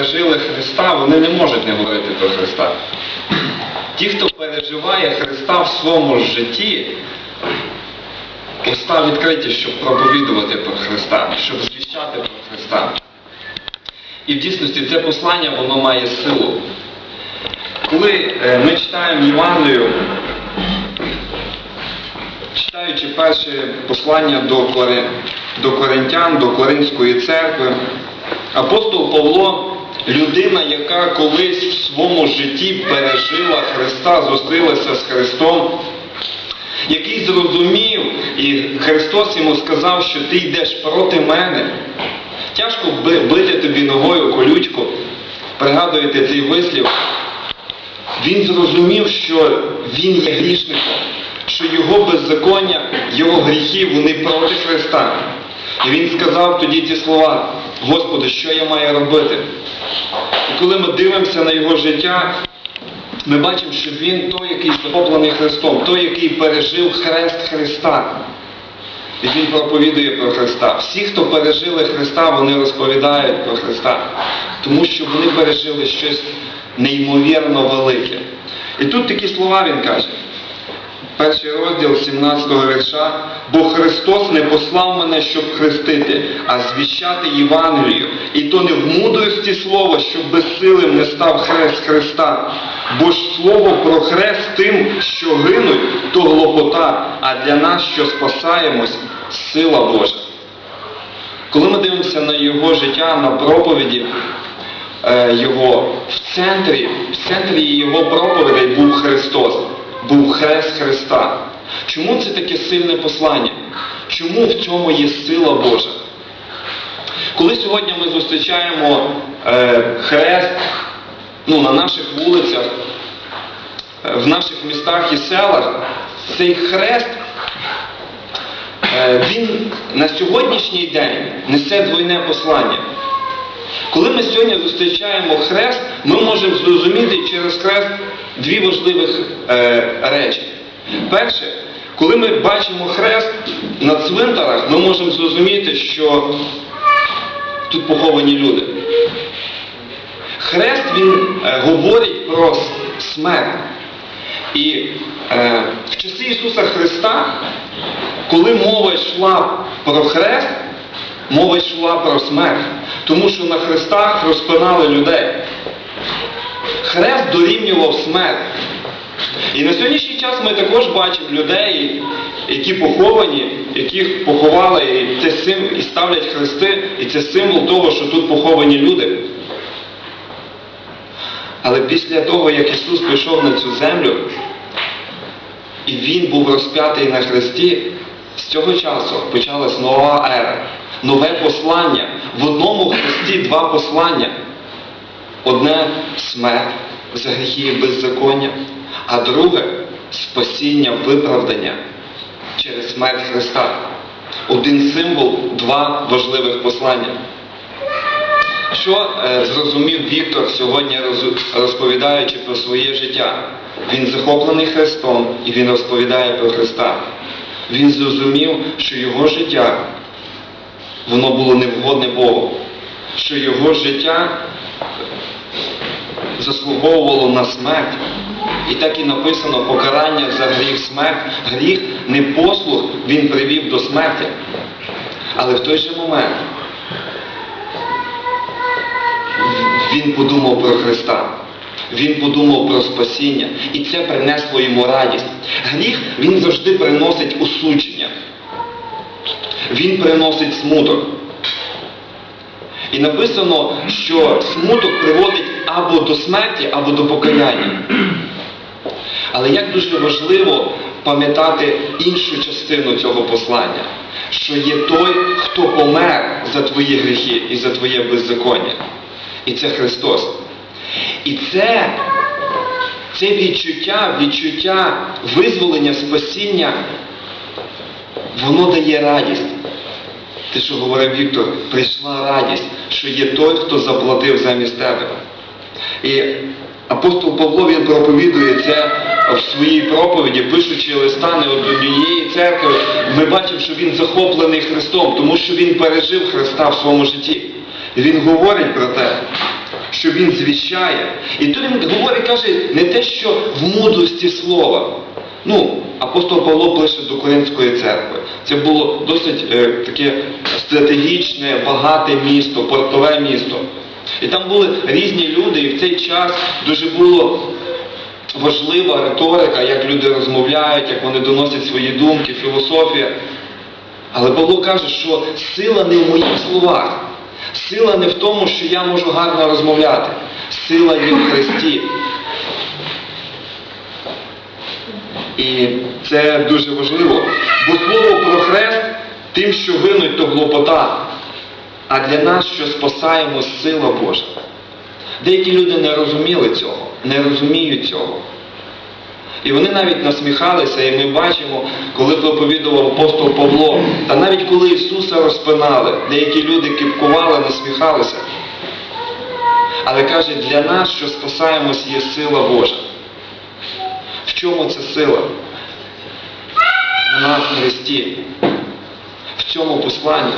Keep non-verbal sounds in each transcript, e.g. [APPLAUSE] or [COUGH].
пережили Христа, вони не можуть не говорити про Христа. Ті, хто переживає Христа в своєму житті, уста відкриті, щоб проповідувати про Христа, щоб звіщати про Христа. І в дійсності це послання воно має силу. Коли е, ми читаємо Євангелію, читаючи перше послання до, Кори- до Коринтян, до Коринської церкви, апостол Павло людина, яка колись в своєму житті пережила Христа, зустрілася з Христом, який зрозумів, і Христос йому сказав, що ти йдеш проти мене. Тяжко бити тобі ногою колючку. Пригадуєте цей вислів. Він зрозумів, що він є грішником, що його беззаконня, його гріхи, вони проти Христа. І він сказав тоді ті слова, Господи, що я маю робити? І коли ми дивимося на його життя, ми бачимо, що він той, який захоплений Христом, той, який пережив хрест Христа. І він проповідує про Христа. Всі, хто пережили Христа, вони розповідають про Христа. Тому що вони пережили щось неймовірно велике. І тут такі слова він каже. Перший розділ 17 вірша. Бо Христос не послав мене, щоб хрестити, а звіщати Євангелію. І то не в мудрості слова, щоб безсилим не став хрест Христа. Бо ж слово про хрест тим, що гинуть, то глупота, а для нас, що спасаємось, сила Божа. Коли ми дивимося на його життя, на проповіді е, його, в центрі, в центрі його проповідей був Христос, був хрест Христа. Чому це таке сильне послання? Чому в цьому є сила Божа? Коли сьогодні ми зустрічаємо е, хрест ну, на наших вулицях, е, в наших містах і селах, цей хрест Е, він на сьогоднішній день несе двойне послання. Коли ми сьогодні зустрічаємо хрест, ми можемо зрозуміти через хрест дві важливих е, речі. Перше, коли ми бачимо хрест на цвинтарах, ми можемо зрозуміти, що тут поховані люди. Хрест він е, говорить про смерть. І е, в часи Ісуса Христа, коли мова йшла про хрест, мова йшла про смерть. Тому що на хрестах розпинали людей. Хрест дорівнював смерть. І на сьогоднішній час ми також бачимо людей, які поховані, яких поховали, і це сим, і ставлять хрести, і це символ того, що тут поховані люди. Але після того, як Ісус прийшов на цю землю, і Він був розп'ятий на хресті, з цього часу почалась нова ера, нове послання. В одному хресті два послання. Одне смерть за гріхи і беззаконня, а друге спасіння, виправдання через смерть Христа. Один символ, два важливих послання. Що е, зрозумів Віктор сьогодні, розповідаючи про своє життя? Він захоплений Христом і він розповідає про Христа. Він зрозумів, що його життя воно було невгодне Богу, що його життя заслуговувало на смерть. І так і написано покарання за гріх смерть. Гріх не послуг він привів до смерті. Але в той же момент він подумав про Христа. Він подумав про спасіння. І це принесло йому радість. Гріх він завжди приносить осудження. Він приносить смуток. І написано, що смуток приводить або до смерті, або до покаяння. Але як дуже важливо пам'ятати іншу частину цього послання, що є той, хто помер за твої гріхи і за твоє беззаконня. І це Христос. І це, це відчуття, відчуття визволення, спасіння, воно дає радість. Те, що говорив Віктор, прийшла радість, що є той, хто заплатив замість тебе. І апостол Павло він проповідує це в своїй проповіді, пишучи листа не од однієї церкви, ми бачимо, що він захоплений Христом, тому що він пережив Христа в своєму житті. І він говорить про те, що він звіщає. І тут він говорить, каже, не те, що в мудрості слова. Ну, апостол Павло пише до Коринської церкви. Це було досить е, таке стратегічне, багате місто, портове місто. І там були різні люди, і в цей час дуже було важлива риторика, як люди розмовляють, як вони доносять свої думки, філософія. Але Павло каже, що сила не в моїх словах, сила не в тому, що я можу гарно розмовляти. Сила є в Христі. І це дуже важливо. Бо слово про хрест тим, що винуть, то глупота. А для нас, що спасаємо, сила Божа. Деякі люди не розуміли цього, не розуміють цього. І вони навіть насміхалися, і ми бачимо, коли проповідував апостол Павло, та навіть коли Ісуса розпинали, деякі люди кипкували, насміхалися. Але каже, для нас, що спасаємось, є сила Божа. В чому ця сила? В Христі, в цьому посланні.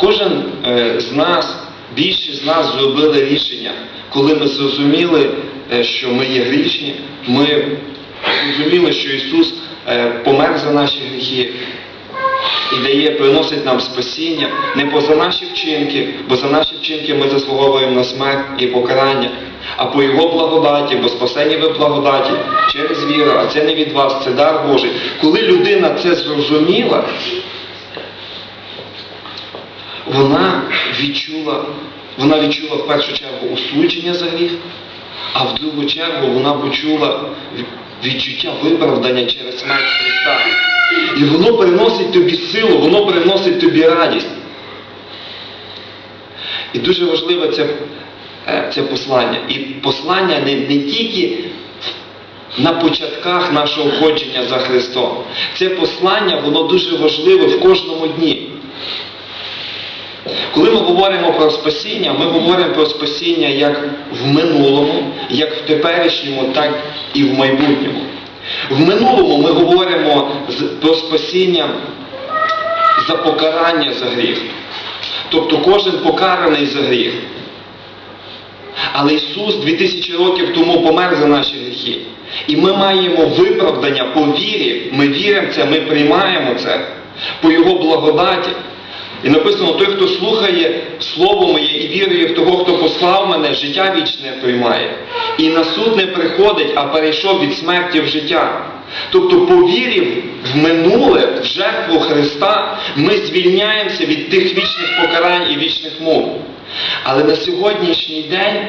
Кожен е, з нас, більшість з нас зробили рішення, коли ми зрозуміли, е, що ми є грішні, ми зрозуміли, що Ісус е, помер за наші гріхи і дає, приносить нам спасіння не поза наші вчинки, бо за наші вчинки ми заслуговуємо на смерть і покарання, а по Його благодаті, бо спасені ви благодаті через віру, а це не від вас, це дар Божий. Коли людина це зрозуміла, вона відчула, вона відчула в першу чергу осудження за гріх, а в другу чергу вона почула відчуття виправдання через смерть Христа. І воно приносить тобі силу, воно приносить тобі радість. І дуже важливе це, е, це послання. І послання не, не тільки на початках нашого ходження за Христом. Це послання, воно дуже важливе в кожному дні. Коли ми говоримо про спасіння, ми говоримо про спасіння як в минулому, як в теперішньому, так і в майбутньому. В минулому ми говоримо про спасіння за покарання за гріх. Тобто кожен покараний за гріх. Але Ісус 2000 років тому помер за наші гріхи. І ми маємо виправдання по вірі. Ми віримо це, ми приймаємо це по Його благодаті. І написано, той, хто слухає Слово моє і вірує в того, хто послав мене, життя вічне приймає. І на суд не приходить, а перейшов від смерті в життя. Тобто, повірив в минуле, в жертву Христа, ми звільняємося від тих вічних покарань і вічних мук. Але на сьогоднішній день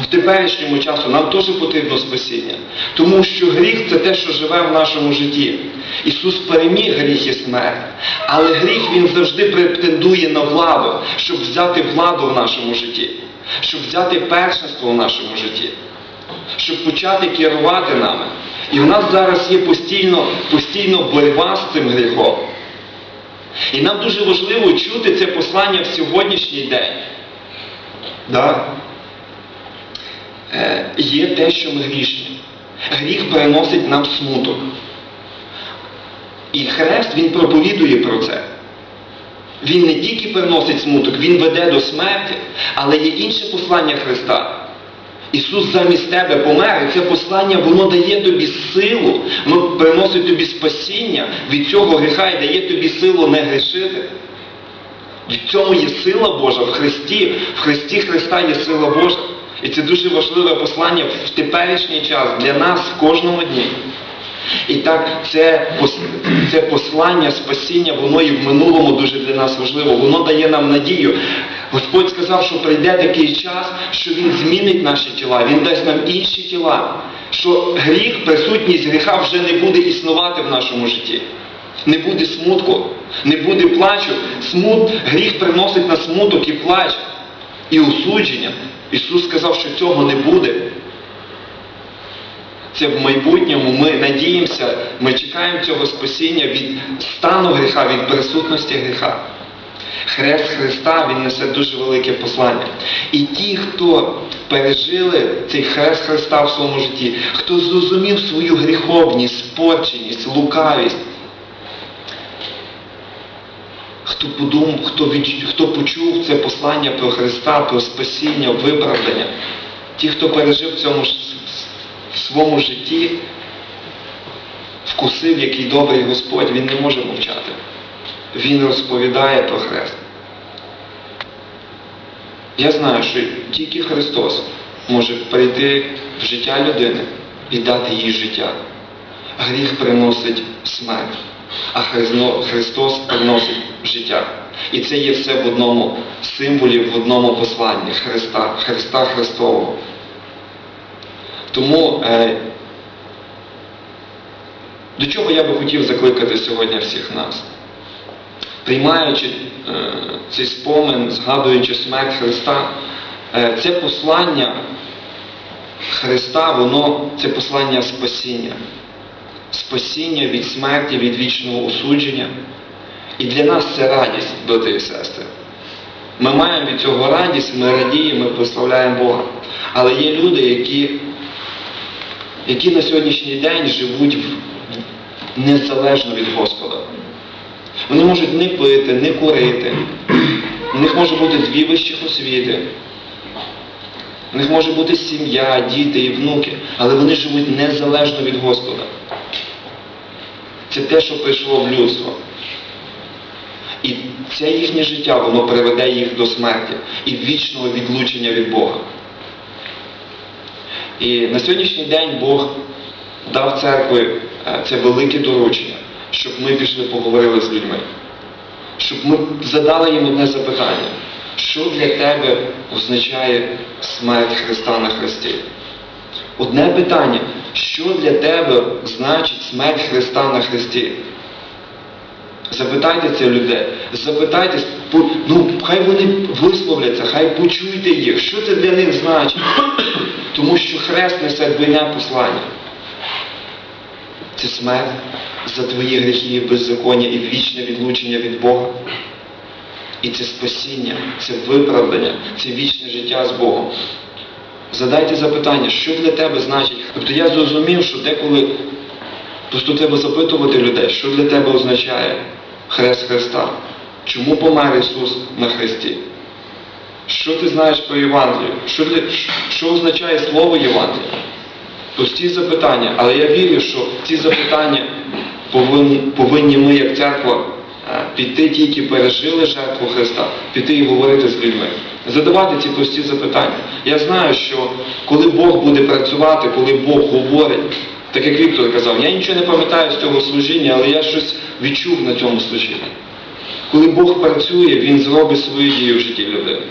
в теперішньому часу нам теж потрібно спасіння. Тому що гріх це те, що живе в нашому житті. Ісус переміг гріх і смерть. Але гріх він завжди претендує на владу, щоб взяти владу в нашому житті, щоб взяти першинство в нашому житті, щоб почати керувати нами. І в нас зараз є постійно, постійно боротьба з цим гріхом. І нам дуже важливо чути це послання в сьогоднішній день. Да? Е, є те, що ми грішні. Гріх переносить нам смуток. І хрест він проповідує про це. Він не тільки переносить смуток, він веде до смерті, але є інше послання Христа. Ісус замість тебе помер, і це послання воно дає тобі силу, воно приносить тобі спасіння від цього гріха і дає тобі силу не грішити. В цьому є сила Божа в Христі, в Христі Христа є сила Божа. І це дуже важливе послання в теперішній час для нас в кожному дні. І так, це, це послання спасіння, воно і в минулому дуже для нас важливо. Воно дає нам надію. Господь сказав, що прийде такий час, що Він змінить наші тіла, Він дасть нам інші тіла. Що гріх, присутність гріха вже не буде існувати в нашому житті. Не буде смутку, не буде плачу. Смут, гріх приносить на смуток і плач, і осудження. Ісус сказав, що цього не буде. Це в майбутньому ми надіємося, ми чекаємо цього спасіння від стану гріха, від присутності гріха. Хрест Христа Він несе дуже велике послання. І ті, хто пережили цей хрест Христа в своєму житті, хто зрозумів свою гріховність, спорченість, лукавість, хто подумав, хто, відч- хто почув це послання про Христа, про спасіння, виправдання, ті, хто пережив в цьому в своєму житті, вкусив, який добрий Господь, він не може мовчати. Він розповідає про хрест. Я знаю, що тільки Христос може прийти в життя людини і дати їй життя. Гріх приносить смерть, а Христос приносить життя. І це є все в одному символі, в одному посланні Христа, Христа Христового. Тому е, до чого я би хотів закликати сьогодні всіх нас? Приймаючи е, цей спомин, згадуючи смерть Христа, е, це послання Христа, воно це послання спасіння. Спасіння від смерті, від вічного осудження. І для нас це радість, брати і сестри. Ми маємо від цього радість, ми радіємо, ми прославляємо Бога. Але є люди, які, які на сьогоднішній день живуть незалежно від Господа. Вони можуть не пити, не курити. У них може бути дві вищих освіти. У них може бути сім'я, діти і внуки, але вони живуть незалежно від Господа. Це те, що прийшло в людство. Це їхнє життя, воно приведе їх до смерті і вічного відлучення від Бога. І на сьогоднішній день Бог дав церкві е, це велике доручення, щоб ми пішли поговорили з людьми, щоб ми задали їм одне запитання, що для тебе означає смерть Христа на Христі? Одне питання, що для тебе значить смерть Христа на Христі? Запитайте це людей, запитайте, ну хай вони висловляться, хай почуйте їх, що це для них значить. [COUGHS] Тому що хрест несе двойне послання. Це смерть за твої гріхи і беззаконня і вічне відлучення від Бога. І це спасіння, це виправдання, це вічне життя з Богом. Задайте запитання, що для тебе значить. Тобто я зрозумів, що деколи просто треба запитувати людей, що для тебе означає хрест Христа. Чому помер Ісус на Христі? Що ти знаєш про Євангелію? Що, що означає слово Євангелія? Прості запитання, але я вірю, що ці запитання повинні, повинні ми, як церква, е, піти ті, які пережили жертву Христа, піти і говорити з людьми. Задавати ці прості запитання. Я знаю, що коли Бог буде працювати, коли Бог говорить, так як Віктор казав, я нічого не пам'ятаю з цього служіння, але я щось відчув на цьому служінні. Коли Бог працює, Він зробить свою дію в житті людини.